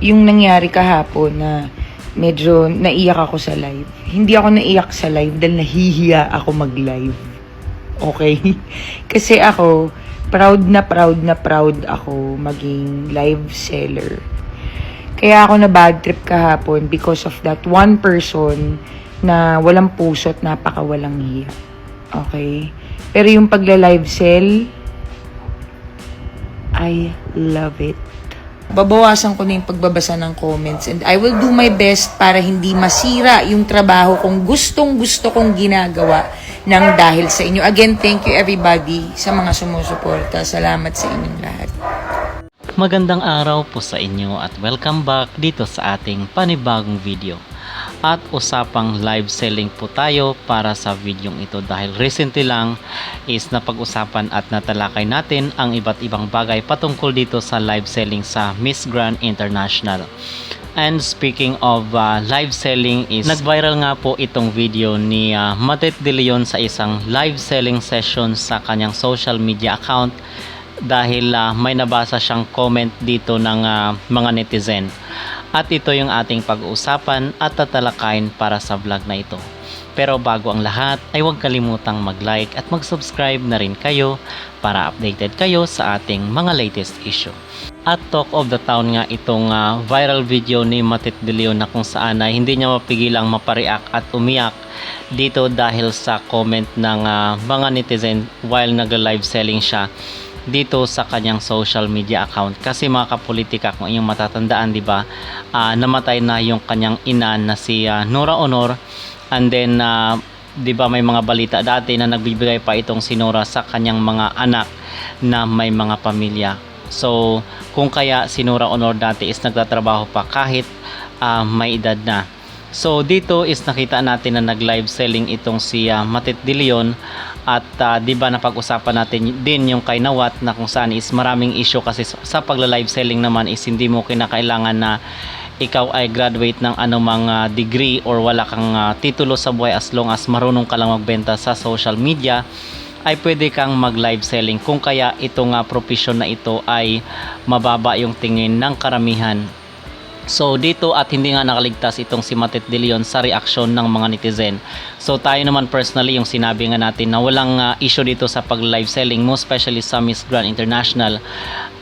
yung nangyari kahapon na medyo naiyak ako sa live. Hindi ako naiyak sa live dahil nahihiya ako mag-live. Okay? Kasi ako, proud na proud na proud ako maging live seller. Kaya ako na bad trip kahapon because of that one person na walang puso at napaka walang hiya. Okay? Pero yung pagla-live sell, I love it. Babawasan ko na yung pagbabasa ng comments and I will do my best para hindi masira yung trabaho kong gustong gusto kong ginagawa ng dahil sa inyo. Again, thank you everybody sa mga sumusuporta. Salamat sa inyong lahat. Magandang araw po sa inyo at welcome back dito sa ating panibagong video. At usapang live selling po tayo para sa videong ito dahil recently lang is napag-usapan at natalakay natin ang iba't ibang bagay patungkol dito sa live selling sa Miss Grand International. And speaking of uh, live selling is nag-viral nga po itong video ni uh, Matet De Leon sa isang live selling session sa kanyang social media account dahil ah, may nabasa siyang comment dito ng ah, mga netizen. At ito yung ating pag-uusapan at tatalakayin para sa vlog na ito. Pero bago ang lahat ay huwag kalimutang mag-like at mag-subscribe na rin kayo para updated kayo sa ating mga latest issue. At talk of the town nga itong ah, viral video ni Matit De Leon na kung saan ay hindi niya mapigilang mapariak at umiyak dito dahil sa comment ng ah, mga netizen while nag-live selling siya dito sa kanyang social media account. Kasi mga kapolitika kung inyong matatandaan di ba ah, namatay na yung kanyang ina na si ah, Nora Honor. And then ah, di ba may mga balita dati na nagbibigay pa itong si Nora sa kanyang mga anak na may mga pamilya. So kung kaya si Nora Honor dati is nagtatrabaho pa kahit ah, may edad na. So dito is nakita natin na nag-live selling itong si ah, Matit De Leon at ah, 'di ba napag-usapan natin din yung kay Nawat na kung saan is maraming issue kasi sa- pagla-live selling naman is hindi mo kinakailangan na ikaw ay graduate ng anumang ah, degree or wala kang ah, titulo sa buhay as long as marunong ka lang magbenta sa social media ay pwede kang mag live selling. Kung kaya itong nga profession na ito ay mababa yung tingin ng karamihan So dito at hindi nga nakaligtas itong si Matit De Leon sa reaksyon ng mga netizen. So tayo naman personally yung sinabi nga natin na walang ah, issue dito sa pag live selling mo especially sa Miss Grand International.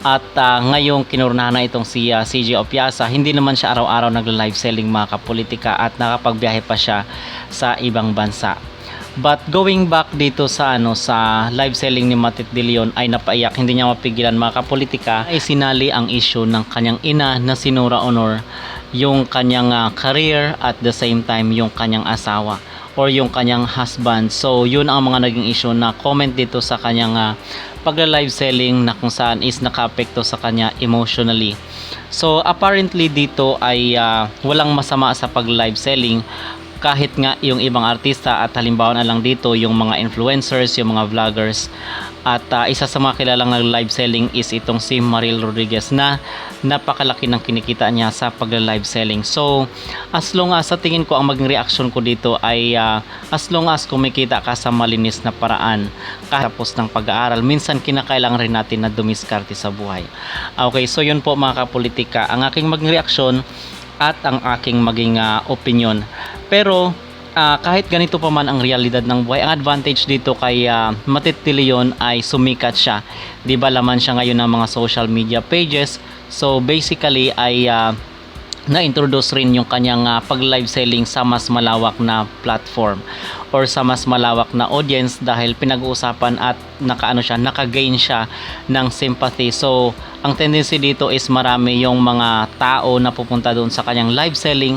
At ah, ngayong kinurnahan na itong si ah, CJ Opiasa, hindi naman siya araw-araw nagla-live selling mga kapolitika at nakapagbiyahe pa siya sa ibang bansa. But going back dito sa ano sa live selling ni Matit De Leon ay napaiyak hindi niya mapigilan mga kapolitika ay sinali ang issue ng kanyang ina na si Nora Honor yung kanyang ah, career at the same time yung kanyang asawa or yung kanyang husband. So yun ang mga naging issue na comment dito sa kanyang ah, pagla-live selling na kung saan is nakaapekto sa kanya emotionally. So apparently dito ay ah, walang masama sa pag-live selling kahit nga yung ibang artista at halimbawa na lang dito yung mga influencers, yung mga vloggers. At ah, isa sa mga kilalang live selling is itong si Maril Rodriguez na napakalaki ng kinikita niya sa pag live selling. So as long as sa tingin ko ang maging reaction ko dito ay ah, as long as kumikita ka sa malinis na paraan tapos ng pag-aaral minsan kinakailangan rin natin na dumiskarte sa buhay. Okay so yun po mga kapolitika ang aking maging reaksyon at ang aking maging ah, opinion pero ah, kahit ganito pa man ang realidad ng buhay, ang advantage dito kay uh, Matit De Leon ay sumikat siya. 'Di ba laman siya ngayon ng mga social media pages. So basically ay ah, na-introduce rin yung kanyang ah, pag-live selling sa mas malawak na platform or sa mas malawak na audience dahil pinag-uusapan at nakaano siya, naka-gain siya ng sympathy. So, ang tendency dito is marami yung mga tao na pupunta doon sa kanyang live selling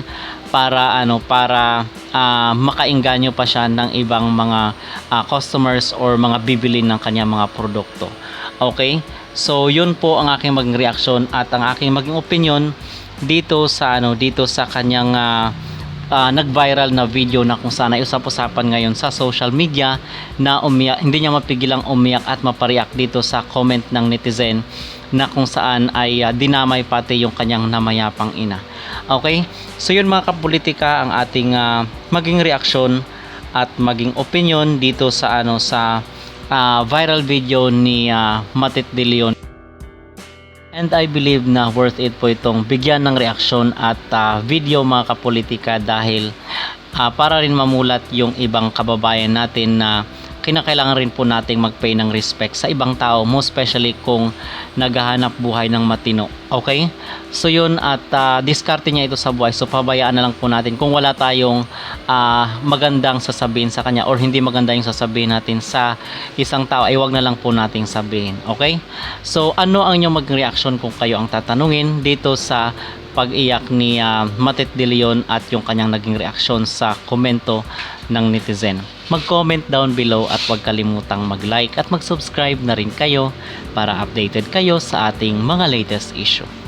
para ano para ah, makainganyo pa siya ng ibang mga ah, customers or mga bibili ng kanyang mga produkto. Okay? So, yun po ang aking maging reaksyon at ang aking maging opinion dito sa ano dito sa kanyang ah, ah, nag-viral na video na kung saan ay usap-usapan ngayon sa social media na umiyak, hindi niya mapigilang umiyak at mapariak dito sa comment ng netizen na kung saan ay ah, dinamay pati yung kanyang namayapang ina. Okay? So yun mga kapolitika ang ating ah, maging reaksyon at maging opinion dito sa ano sa ah, viral video ni ah, Matit De Leon And I believe na worth it po itong bigyan ng reaksyon at ah, video mga kapolitika dahil ah, para rin mamulat yung ibang kababayan natin na kinakailangan rin po nating mag-pay ng respect sa ibang tao, most especially kung naghahanap buhay ng matino. Okay? So yun at ah, diskarte niya ito sa buhay. So pabayaan na lang po natin kung wala tayong ah, magandang sasabihin sa kanya or hindi maganda yung sasabihin natin sa isang tao ay wag na lang po nating sabihin. Okay? So ano ang inyong maging reaction kung kayo ang tatanungin dito sa pag-iyak ni ah, Matet De Leon at yung kanyang naging reaksyon sa komento ng netizen. Mag-comment down below at huwag kalimutang mag-like at mag-subscribe na rin kayo para updated kayo sa ating mga latest issue.